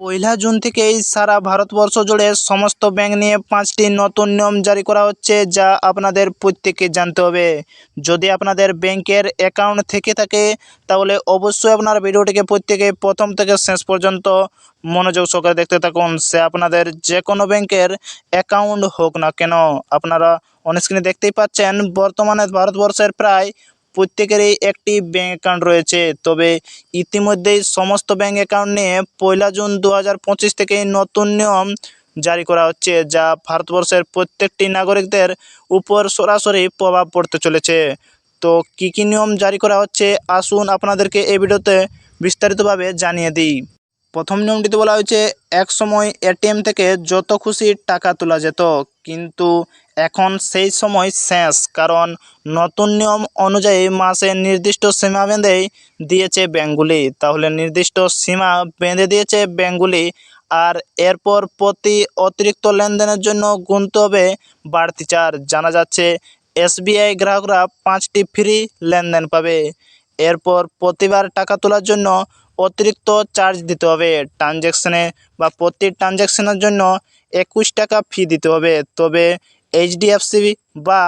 পয়লা June থেকেই সারা ভারতবর্ষ জুড়ে সমস্ত ব্যাংক নিয়ে পাঁচটি নতুন নিয়ম জারি করা হচ্ছে, যা আপনাদের প্রত্যেককে জানতে হবে। যদি আপনাদের ব্যাংকের অ্যাকাউন্ট থেকে থাকে, তাহলে অবশ্যই আপনার ভিডিওটিকে প্রত্যেকে প্রথম থেকে শেষ পর্যন্ত মনোযোগ সহকারে দেখতে থাকুন। সে আপনাদের যে কোনো ব্যাংকের অ্যাকাউন্ট হোক না কেন, আপনারা অনস্ক্রিনে দেখতেই পাচ্ছেন, বর্তমানে ভারতবর্ষের প্রায় প্রত্যেকেরই একটি ব্যাঙ্ক অ্যাকাউন্ট রয়েছে। তবে ইতিমধ্যেই সমস্ত ব্যাঙ্ক অ্যাকাউন্ট নিয়ে পয়লা জুন দু হাজার পঁচিশ থেকে নতুন নিয়ম জারি করা হচ্ছে, যা ভারতবর্ষের প্রত্যেকটি নাগরিকদের উপর সরাসরি প্রভাব পড়তে চলেছে। তো কী কী নিয়ম জারি করা হচ্ছে, আসুন আপনাদেরকে এই ভিডিওতে বিস্তারিতভাবে জানিয়ে দিই। প্রথম নিয়মটিতে বলা হয়েছে, এক সময় এটিএম থেকে যত খুশি টাকা তোলা যেত, কিন্তু এখন সেই সময় শেষ, কারণ নতুন নিয়ম অনুযায়ী মাসে নির্দিষ্ট সীমা বেঁধেই দিয়েছে ব্যাঙ্কগুলি তাহলে নির্দিষ্ট সীমা বেঁধে দিয়েছে ব্যাঙ্কগুলি আর এরপর প্রতি অতিরিক্ত লেনদেনের জন্য গুনতে হবে বাড়তি চার জানা যাচ্ছে এসবিআই গ্রাহকরা পাঁচটি ফ্রি লেনদেন পাবে। এরপর প্রতিবার টাকা তোলার জন্য অতিরিক্ত চার্জ দিতে হবে। ট্রানজ্যাকশানে বা প্রতি ট্রানজ্যাকশানের জন্য একুশ টাকা ফি দিতে হবে। তবে এইচডিএফসি বা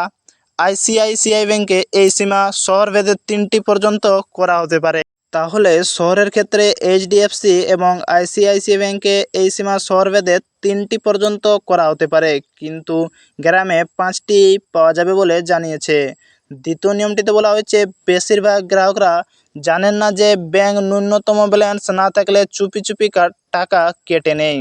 আইসিআইসিআই ব্যাংকে এই সীমা শহর শহরভেদে তিনটি পর্যন্ত করা হতে পারে। তাহলে শহরের ক্ষেত্রে এইচডিএফসি এবং আইসিআইসিআই ব্যাংকে এই সীমা শহর শহরভেদে তিনটি পর্যন্ত করা হতে পারে। কিন্তু গ্রামে পাঁচটি পাওয়া যাবে বলে জানিয়েছে। দ্বিতীয় নিয়মটিতে বলা হয়েছে, বেশিরভাগ গ্রাহকরা জানেন না যে ব্যাংক ন্যূনতম ব্যালেন্স না থাকলে চুপি চুপি টাকা কেটে নেয়।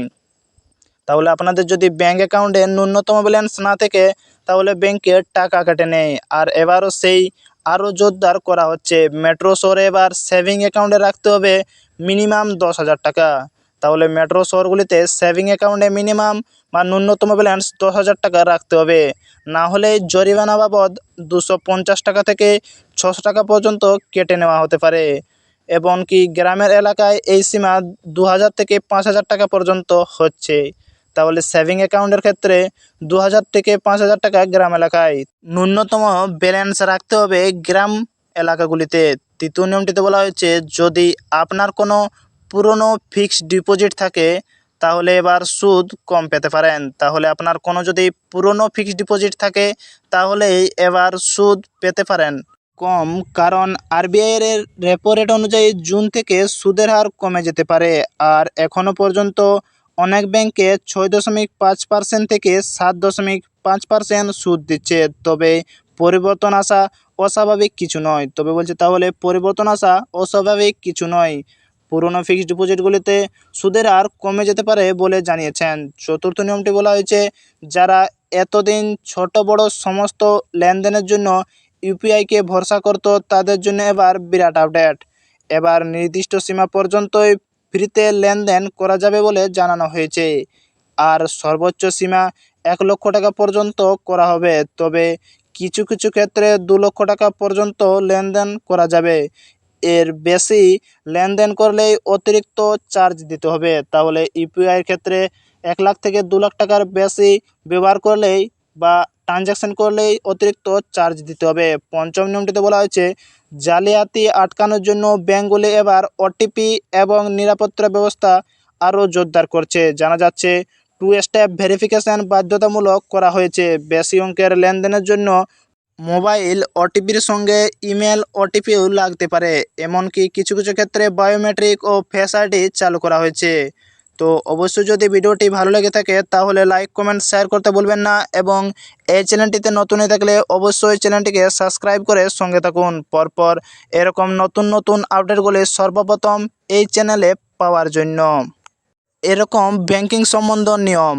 তাহলে আপনাদের যদি ব্যাঙ্ক অ্যাকাউন্টে ন্যূনতম ব্যালেন্স না থাকে, তাহলে ব্যাংকে টাকা কেটে নেয়। আর এবারও সেই আরও জোরদার করা হচ্ছে। মেট্রো শহরে এবার সেভিং অ্যাকাউন্টে রাখতে হবে মিনিমাম দশ হাজার টাকা। তাহলে মেট্রো শহরগুলিতে সেভিং অ্যাকাউন্টে মিনিমাম বা ন্যূনতম ব্যালেন্স দশ হাজার টাকা রাখতে হবে। না হলে জরিমানা বাবদ দুশো পঞ্চাশ টাকা থেকে ছশো টাকা পর্যন্ত কেটে নেওয়া হতে পারে। এবং কি গ্রামের এলাকায় এই সীমা দু হাজার থেকে পাঁচ হাজার টাকা পর্যন্ত হচ্ছে। তাহলে সেভিং অ্যাকাউন্টের ক্ষেত্রে দু হাজার থেকে পাঁচ হাজার টাকা গ্রাম এলাকায়। ন্যূনতম ব্যালেন্স রাখতে হবে গ্রাম এলাকাগুলিতে। তৃতীয় নিয়মটিতে বলা হয়েছে, যদি আপনার কোনো পুরনো ফিক্সড ডিপোজিট থাকে, তাহলে এবার সুদ কম পেতে পারেন। তাহলে আপনার কোনো যদি পুরনো ফিক্সড ডিপোজিট থাকে তাহলেই এবার সুদ পেতে পারেন কম, কারণ আরবিআইয়ের রেপো রেট অনুযায়ী জুন থেকে সুদের হার কমে যেতে পারে। আর এখনও পর্যন্ত অনেক ব্যাংকে ছয় দশমিক পাঁচ পার্সেন্ট থেকে সাত দশমিক পাঁচ পার্সেন্ট সুদ দিচ্ছে। তবে পরিবর্তন আসা অস্বাভাবিক কিছু নয়। তবে বলছে তাহলে পরিবর্তন আসা অস্বাভাবিক কিছু নয়। পুরনো ফিক্সড ডিপোজিটগুলিতে সুদের হার কমে যেতে পারে বলে জানিয়েছেন। চতুর্থ নিয়মটি বলা হয়েছে, যারা এতদিন ছোট বড় সমস্ত লেনদেনের জন্য ইউপিআইকে ভরসা করত, তাদের জন্য এবার বিরাট আপডেট। এবার নির্দিষ্ট সীমা পর্যন্তই ফ্রিতে লেনদেন করা যাবে বলে জানানো হয়েছে। আর সর্বোচ্চ সীমা এক লক্ষ টাকা পর্যন্ত করা হবে, তবে কিছু কিছু ক্ষেত্রে দু লক্ষ টাকা পর্যন্ত লেনদেন করা যাবে। এর বেশি লেনদেন করলেই অতিরিক্ত চার্জ দিতে হবে। তাহলে ইউপিআইয়ের ক্ষেত্রে এক লাখ থেকে দু লাখ টাকার বেশি ব্যবহার করলেই বা ট্রানজ্যাকশান করলেই অতিরিক্ত চার্জ দিতে হবে। পঞ্চম নিয়মটিতে বলা হয়েছে, জালিয়াতি আটকানোর জন্য ব্যাঙ্কগুলি এবার ওটিপি এবং নিরাপত্তা ব্যবস্থা আরও জোরদার করছে। জানা যাচ্ছে টু স্টেপ ভেরিফিকেশান বাধ্যতামূলক করা হয়েছে। বেশি অঙ্কের লেনদেনের জন্য মোবাইল ওটিপির সঙ্গে ইমেল ওটিপিও লাগতে পারে, এমনকি কিছু কিছু ক্ষেত্রে বায়োমেট্রিক ও ফেস আইডি চালু করা হয়েছে। তো অবশ্যই যদি ভিডিওটি ভালো লেগে থাকে, তাহলে লাইক, কমেন্ট, শেয়ার করতে ভুলবেন না এবং এই চ্যানেলটিতে নতুন হয়ে থাকলে অবশ্যই চ্যানেলটিকে সাবস্ক্রাইব করে সঙ্গে থাকুন। পরপর এরকম নতুন নতুন আপডেটগুলি সর্বপ্রথম এই চ্যানেলে পাওয়ার জন্য। এরকম ব্যাংকিং সম্বন্ধ নিয়ম।